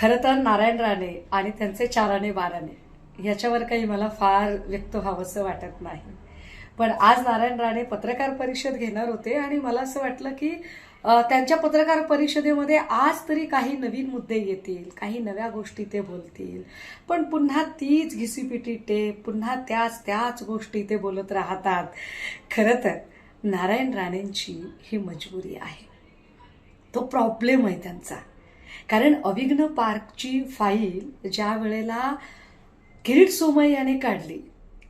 खरं तर नारायण राणे आणि त्यांचे चाराने बाराने याच्यावर काही मला फार व्यक्त व्हावंसं वाटत नाही. पण आज नारायण राणे पत्रकार परिषद घेणार होते आणि मला असं वाटलं की त्यांच्या पत्रकार परिषदेमध्ये आज तरी काही नवीन मुद्दे येतील काही नव्या गोष्टी ते बोलतील. पण पुन्हा तीच घिसीपिटी टेप पुन्हा त्याच त्याच गोष्टी ते बोलत राहतात. खरं तर नारायण राणेंची ही मजबुरी आहे. तो प्रॉब्लेम आहे त्यांचा. कारण अविघ्न पार्कची फाईल ज्या वेळेला किरीट सोमय याने काढली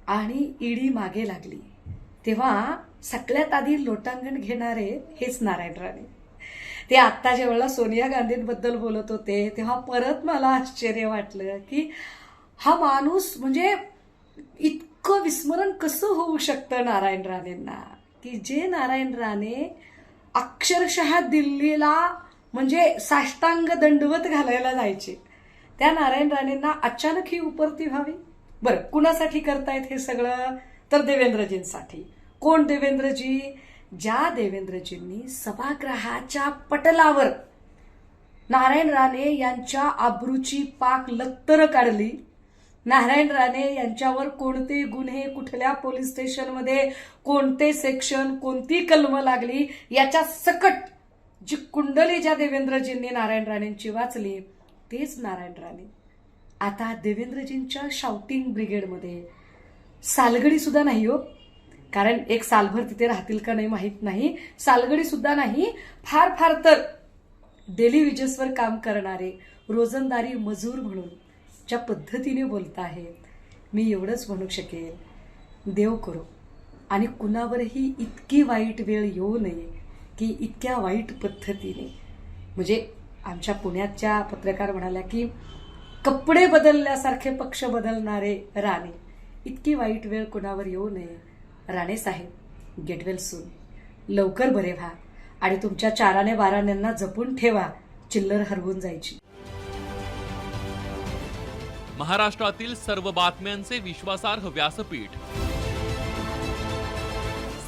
आणि ईडी मागे लागली तेव्हा सगळ्यात आधी लोटांगण घेणारे हेच नारायण राणे. ते आत्ता ज्या वेळेला सोनिया गांधींबद्दल बोलत होते तेव्हा परत मला आश्चर्य वाटलं की हा माणूस म्हणजे इतकं विस्मरण कसं होऊ शकतं नारायण राणेंना? की जे नारायण राणे अक्षरशः दिल्लीला म्हणजे साष्टांग दंडवत घालायला जायचे. त्या नारायण राणेंना अचानक ही उपरती व्हावी? बरं कुणासाठी करतायत हे सगळं? तर देवेंद्रजींसाठी. कोण देवेंद्रजी? ज्या देवेंद्रजींनी सभागृहाच्या पटलावर नारायण राणे यांच्या आबरूची पाक लत्तर काढली नारायण राणे यांच्यावर कोणते गुन्हे कुठल्या पोलीस स्टेशनमध्ये कोणते सेक्शन कोणती कलम लागली याच्या सकट जी कुंडली ज्या देवेंद्रजींनी नारायण राणेंची वाचली तेच नारायण राणे. आता देवेंद्रजींच्या शाउटिंग ब्रिगेडमध्ये सालगडीसुद्धा नाही हो. कारण एक सालभर तिथे राहतील का नाही माहीत नाही. सालगडीसुद्धा नाही फार फार तर डेली विजेसवर काम करणारे रोजंदारी मजूर म्हणून ज्या पद्धतीने बोलत आहेत मी एवढंच म्हणू शकेल देव करो. आणि कुणावरही इतकी वाईट वेळ येऊ नये. की इतक्या वाईट पद्धतीने म्हणजे आमच्या पुण्याच्या पत्रकार म्हणाल्या की कपडे बदलल्यासारखे पक्ष बदलणारे राणे. इतकी वाईट वेळ कुणावर येऊ नये? राणे साहेब गेट वेल सून लवकर बरे व्हा. आणि तुमच्या चाराने बाराण्यांना जपून ठेवा. चिल्लर हरवून जायची. महाराष्ट्रातील सर्व बातम्यांचे विश्वासार्ह व्यासपीठ.